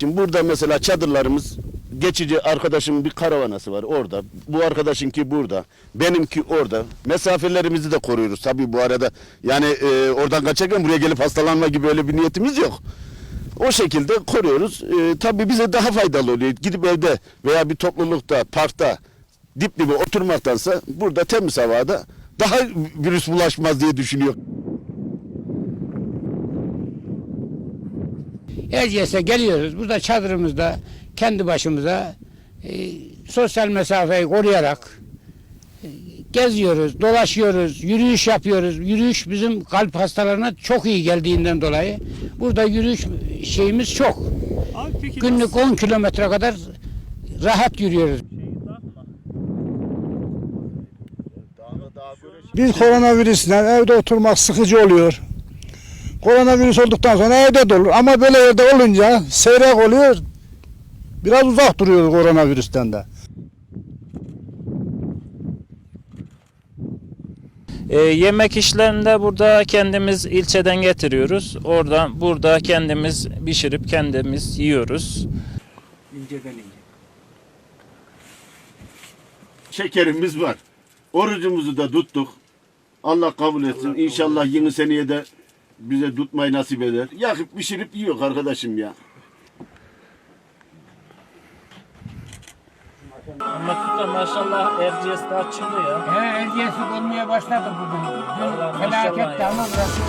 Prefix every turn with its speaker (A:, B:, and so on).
A: Şimdi burada mesela çadırlarımız geçici arkadaşımın bir karavanası var orada. Bu arkadaşınki burada. Benimki orada. Mesafelerimizi de koruyoruz tabii bu arada. Yani e, oradan kaçarken buraya gelip hastalanma gibi öyle bir niyetimiz yok. O şekilde koruyoruz. E, tabii bize daha faydalı oluyor. Gidip evde veya bir toplulukta, parkta dip dibe oturmaktansa burada temiz havada daha virüs bulaşmaz diye düşünüyor.
B: Erciyes'e geliyoruz. Burada çadırımızda kendi başımıza e, sosyal mesafeyi koruyarak e, geziyoruz, dolaşıyoruz, yürüyüş yapıyoruz. Yürüyüş bizim kalp hastalarına çok iyi geldiğinden dolayı burada yürüyüş şeyimiz çok.
C: Abi peki
B: Günlük 10 kilometre kadar rahat yürüyoruz.
D: Biz koronavirüsünden evde oturmak sıkıcı oluyor. Koronavirüs olduktan sonra evde de olur. Ama böyle yerde olunca seyrek oluyor. Biraz uzak duruyoruz koronavirüsten de.
C: Ee, yemek işlerinde burada kendimiz ilçeden getiriyoruz. Oradan burada kendimiz pişirip kendimiz yiyoruz.
A: Şekerimiz var. Orucumuzu da tuttuk. Allah kabul etsin. İnşallah yeni seneye de bize tutmayı nasip eder. Yakıp pişirip yiyor arkadaşım ya.
C: Da maşallah Erciyes'te açıldı ya.
B: He, Erciyes'i olmaya başladı bugün. Dün felaketti ama burası